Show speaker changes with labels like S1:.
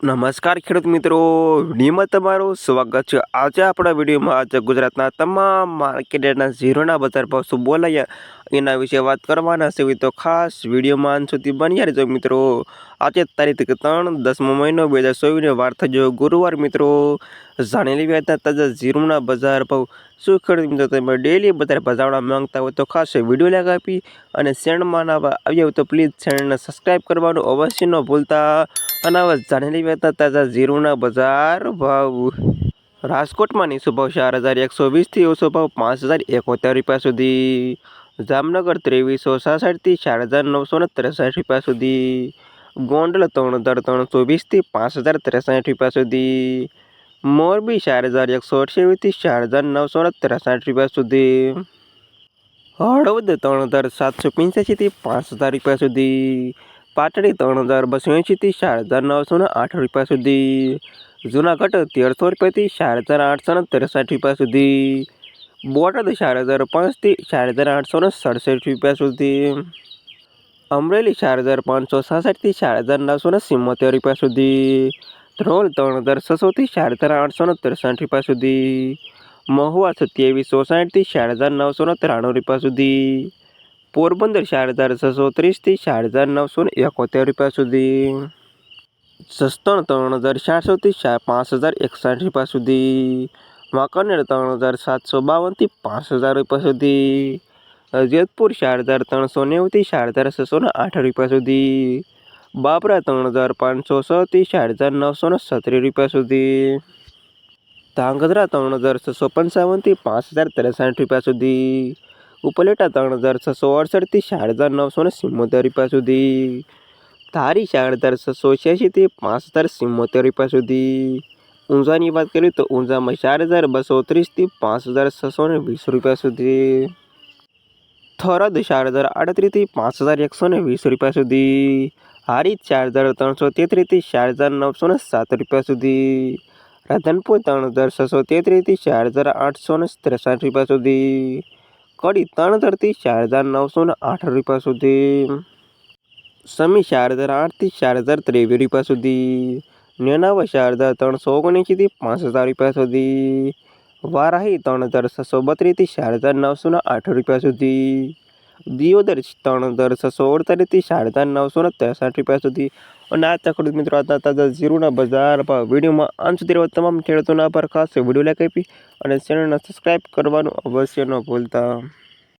S1: નમસ્કાર ખેડૂત મિત્રો, વિડીયોમાં તમારું સ્વાગત છે. આજે આપણા વિડીયોમાં આજે ગુજરાતના તમામ માર્કેટના ઝીરોના બજાર ભાવ શું બોલાયા એના વિશે વાત કરવાના છે. તો ખાસ વિડીયોમાં અંત સુધી બન્યા રહેજો મિત્રો. આજે તારીખ ત્રણ દસમો મહિનો બે હજાર ચોવીસને વાર થયો. ગુરુવાર મિત્રો, જાણી લેવી હતા તાજા ઝીરોના બજાર ભાવ શું ખેડૂત મિત્રો તમે ડેલી બજાર ભજાવવા માંગતા હોય તો ખાસ વીડિયો લાગ આપી અને શેણમાં નવા આવ્યા હોય તો પ્લીઝ ચેનલને સબસ્ક્રાઈબ કરવાનું અવશ્ય ન ભૂલતા. અને જાણેલી મહેતા તાજા જીરુના બજાર ભાવ. રાજકોટમાં નીચો ભાવ ચાર હજાર એકસો વીસથી ઓછો ભાવ પાંચ હજાર એકોતેર રૂપિયા સુધી. જામનગર ત્રેવીસો સાસઠથી ચાર હજાર નવસો ને ત્રેસઠ રૂપિયા સુધી. ગોંડલ ત્રણ હજાર ત્રણસો વીસથી પાંચ હજાર ત્રેસઠ રૂપિયા સુધી. મોરબી ચાર હજાર એકસો અઠ્યાવીસથી ચાર હજાર નવસો ને ત્રેસઠ રૂપિયા સુધી. હળવદ ત્રણ હજાર સાતસો પંચ્યાસીથી પાંચ હજાર રૂપિયા સુધી. પાટડી ત્રણ હજાર બસો એંશીથી ચાર હજાર નવસો ને આઠ રૂપિયા સુધી. જુનાગઢ તેરસો રૂપિયાથી ચાર હજાર આઠસો ને ત્રેસઠ રૂપિયા સુધી. બોટાદ ચાર હજાર પાંચથી ચાર હજાર આઠસો ને સડસઠ રૂપિયા સુધી. અમરેલી ચાર હજાર પાંચસો સાસઠથી ચાર હજાર નવસો ને સિત્તોતેર રૂપિયા સુધી. ધ્રોલ ત્રણ હજાર છસોથી ચાર હજાર આઠસો ને ત્રેસઠ રૂપિયા સુધી. મહુવા સત્યાવીસો સાઠથી ચાર હજાર નવસો ને ત્રાણું રૂપિયા સુધી. પોરબંદર ચાર હજાર છસો ત્રીસથી ચાર હજાર નવસો ને એકોતેર રૂપિયા સુધી સસ્તણ ત્રણ હજાર ચારસોથી ચાર પાંચ હજાર એકસઠ રૂપિયા સુધી વાંકાનેર ત્રણ હજાર સાતસો બાવનથી પાંચ હજાર રૂપિયા સુધી જેતપુર ચાર હજાર ત્રણસો નેવુંથી ચાર હજાર છસો ને આઠ રૂપિયા સુધી બાબરા ત્રણ હજાર પાંચસો છથી ચાર હજાર નવસો ને સત્રીસ રૂપિયા સુધી ધાંગધ્રા ત્રણ હજાર છસો પંચાવનથી પાંચ હજાર ત્રેસઠ રૂપિયા સુધી ઉપલેટા ત્રણ હજાર છસો અડસઠથી હજાર નવસો ને સિત્તોતેર રૂપિયા સુધી. ધારી ચાર હજાર છસો છ્યાસીથી પાંચ હજાર સિમ્મોતેર રૂપિયા સુધી. ઊંઝાની વાત કરીએ તો ઊંઝામાં ચાર હજાર બસો ત્રીસથી પાંચ હજાર છસો ને વીસ રૂપિયા સુધી. થરદ ચાર હજાર આડત્રીસથી પાંચ હજાર એકસો ને વીસ રૂપિયા સુધી. હારી ચાર હજાર ત્રણસો તેત્રીસથી ચાર હજાર નવસો ને સાત રૂપિયા સુધી. રાધનપુર ત્રણ હજાર છસો તેત્રીસથી ચાર હજાર આઠસો ને ત્રેસઠ રૂપિયા સુધી. કડી ત્રણ હજારથી ચાર હજાર નવસો ને આઠ રૂપિયા સુધી. સમી ચાર હજાર આઠથી ચાર હજાર ત્રેવીસ રૂપિયા સુધી. નેનાવા ચાર હજાર ત્રણસો ઓગણીસીથી પાંચ હજાર રૂપિયા સુધી. વારાહી ત્રણ હજાર છસો બત્રીસથી ચાર હજાર નવસો ને આઠ રૂપિયા સુધી. દિયોદર ત્રણ હજાર છસો અડતાલીસથી હજાર નવસો ને ત્રેસઠ રૂપિયા સુધી. અને આ તકડું મિત્રો આજના તાજા ઝીરોના બજાર ભાવ વિડીયોમાં અંત સુધી તમામ ખેડૂતોના પર ખાસ વીડિયો લાઈક આપી અને ચેનલને સબસ્ક્રાઈબ કરવાનું અવશ્ય ન ભૂલતા.